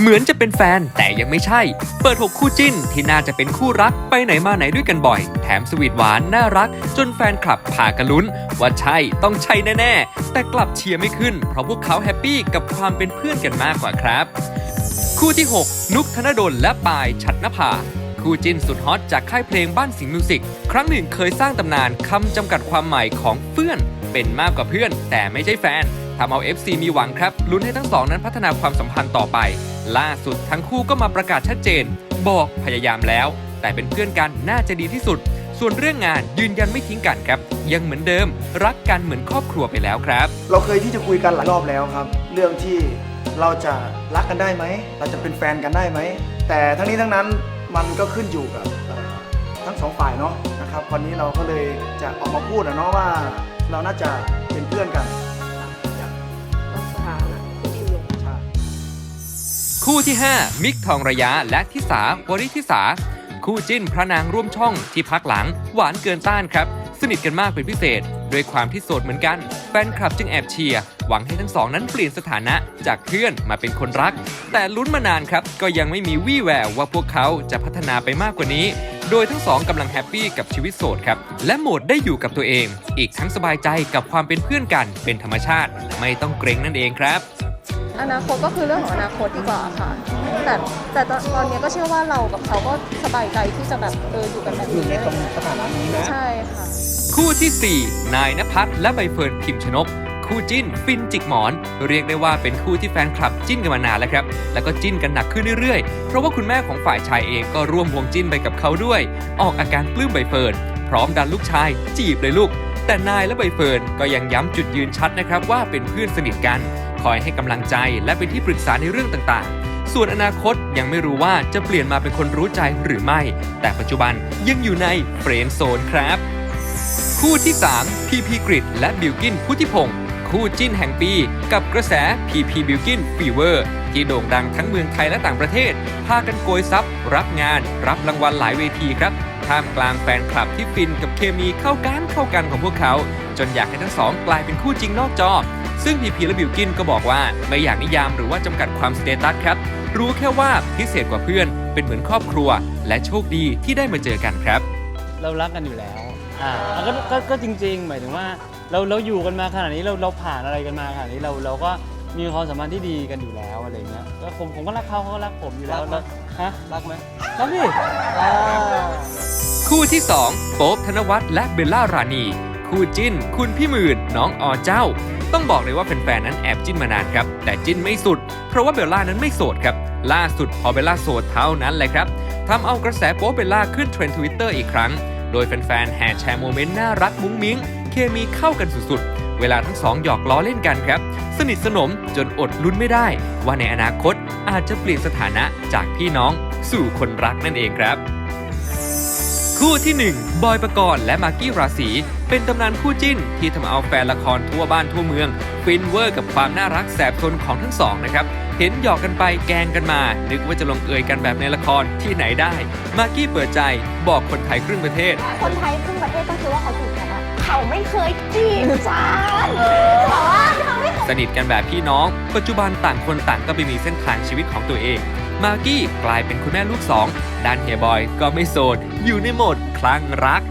เหมือนจะเป็นแฟนแต่ยังไม่ใช่ เปิด6คู่จิ้นที่น่าจะเป็นคู่รักไปไหนมาไหนด้วยกันบ่อย แถมสวีทหวานน่ารัก จนแฟนคลับพากันลุ้น ว่าใช่ต้องใช่แน่ๆ แต่กลับเชียร์ไม่ขึ้น เพราะพวกเขาแฮปปี้กับความเป็นเพื่อนกันมากกว่าครับ คู่ที่ 6 นุกธนดลและปายชัดนภาคู่จิ้นสุดฮอตจากค่ายเพลงบ้านสิงห์มิวสิกครั้งหนึ่งเคยสร้างตำนานคำจำกัดความหมายของเพื่อน เป็นมากกว่าเพื่อน แต่ไม่ใช่แฟนทำเอา FC มีหวังครับลุ้นให้ทั้งสองนั้นพัฒนาความสัมพันธ์ต่อไป ล่าสุดทั้งคู่ก็มาประกาศชัดเจน บอกพยายามแล้ว แต่เป็นเพื่อนกันน่าจะดีที่สุด ส่วนเรื่องงานยืนยันไม่ทิ้งกันครับ ยังเหมือนเดิมรักกันเหมือนครอบครัวไปแล้วครับ เราเคยที่จะคุยกันหลายรอบแล้วครับ เรื่องที่เราจะรักกันได้ไหม เราจะเป็นแฟนกันได้ไหม แต่ทั้งนี้ทั้งนั้นมันก็ขึ้นอยู่กับเอ่อทั้งสองฝ่ายเนาะนะครับวันนี้เราก็เลยจะออกมาพูดนะเนาะว่าเราน่าจะเป็นเพื่อนกัน คู่ที่ 5 มิกทองระยะและทิสาวริทิสา คู่จิ้นพระนางร่วมช่องที่พักหลังหวานเกินต้านครับ สนิทกันมากเป็นพิเศษ ด้วยความที่โสดเหมือนกัน แฟนคลับจึงแอบเชียร์หวังให้ทั้งสองนั้นเปลี่ยนสถานะจากเพื่อนมาเป็นคนรัก แต่ลุ้นมานานครับ ก็ยังไม่มีวี่แววว่าพวกเขาจะพัฒนาไปมากกว่านี้ โดยทั้งสองกำลังแฮปปี้กับชีวิตโสดครับ และโหมดได้อยู่กับตัวเอง อีกทั้งสบายใจกับความเป็นเพื่อนกันเป็นธรรมชาติ ไม่ต้องเกรงนั่นเองครับ อนาคตก็คือเรื่องของอนาคตดีกว่าค่ะ แต่แต่ตอนตอนนี้ก็เชื่อว่าเรากับเขาก็สบายใจที่จะแบบเอออยู่กันแบบอยู่นี้ในตรงสถานะนี้นะ ใช่ค่ะ คู่ทีสี่ 4 นายนภัสและใบเฟิร์นพิมชนก คู่จิ้นฟินจิกหมอน เรียกได้ว่าเป็นคู่ที่แฟนคลับจิ้นกันมานานแล้วครับ แล้วก็จิ้นกันหนักขึ้นเรื่อยๆ เพราะว่าคุณแม่ของฝ่ายชายเองก็ร่วมวงจิ้นไปกับเขาด้วย ออกอาการปลื้มใบเฟิร์นพร้อมดันลูกชาย จีบเลยลูก แต่นายและใบเฟิร์นก็ยังย้ำจุดยืนชัดนะครับว่าเป็นเพื่อนสนิทกัน คอยให้กำลังใจและเป็นที่ปรึกษาในเรื่องต่างๆ ส่วนอนาคตยังไม่รู้ว่าจะเปลี่ยนมาเป็นคนรู้ใจหรือไม่ แต่ปัจจุบันยังอยู่ในเฟรนด์โซนครับ คู่ที่ 3 พีพีกริดและบิลกินพุทธิพงศ์คู่จิ้นแห่งปีกับกระแสพีพีบิลกินฟีเวอร์ที่โด่งดังทั้งเมืองไทยและต่างประเทศ พากันโกยซับรับงาน รับรางวัลหลายเวทีครับ ท่ามกลางแฟนคลับที่ฟินกับเคมีเข้ากันเข้ากันของพวกเขา จนอยากให้ทั้งสองกลายเป็นคู่จริงนอกจอ ซึ่งพีพีและบิลกินก็บอกว่าไม่อยากนิยามหรือว่าจำกัดความสเตตัสครับ รู้แค่ว่าพิเศษกว่าเพื่อน เป็นเหมือนครอบครัว และโชคดีที่ได้มาเจอกันครับ เรารักกันอยู่แล้ว อ่าก็ก็ก็จริง ๆ หมายถึงว่าเราเราอยู่กันมาขนาดนี้เราเราผ่านอะไรกันมาขนาดนี้เราเราก็มีความสัมพันธ์ที่ดีกันอยู่แล้วอะไรเงี้ยก็ผมผมก็รักเขาเขาก็รักผมอยู่แล้วแล้วฮะรักไหมรักดิอ่า คู่ที่ 2 โป๊บธนวัฒน์และเบลล่ารานี คู่จิ้น คุณพี่หมื่นน้องอเจ้า ต้องบอกเลยว่าแฟนๆนั้นแอบจิ้นมานานครับ แต่จิ้นไม่สุด เพราะว่าเบลล่านั้นไม่โสดครับ ล่าสุดพอเบลล่าโสดเท่านั้นแหละครับทำเอากระแสโป๊เบลล่าขึ้นเทรนด์ทวิตเตอร์อีกครั้ง โดยแฟนๆแห่แชร์โมเมนต์น่ารักมุ้งมิ้ง เคมีเข้ากันสุดๆ เวลาทั้งสองหยอกล้อเล่นกันครับ สนิทสนมจนอดลุ้นไม่ได้ ว่าในอนาคตอาจจะเปลี่ยนสถานะจากพี่น้องสู่คนรักนั่นเองครับ คู่ที่ 1 บอยปกรณ์และมากกี้ราศี เป็นตำนานคู่จิ้นที่ทำเอาแฟนละครทั่วบ้านทั่วเมืองฟินเวอร์กับความน่ารักแสบซนของทั้งสองนะครับเห็นหยอกกันไปแกล้งกันมา นึกว่าจะลงเอยกันแบบในละครที่ไหนได้ มากกี้เปิดใจบอกคนไทยครึ่งประเทศ คนไทยครึ่งประเทศต้องคิดว่าเขาจีบกันอะเขาไม่เคยจีบฉันแต่ว่าเขาไม่เคยสนิทกันแบบพี่น้อง ปัจจุบันต่างคนต่างก็ไปมีเส้นทางชีวิตของตัวเองมากกี้กลายเป็นคุณแม่ลูกสองด้านเฮียบอยก็ไม่โสด อยู่ในโหมดคลั่งรัก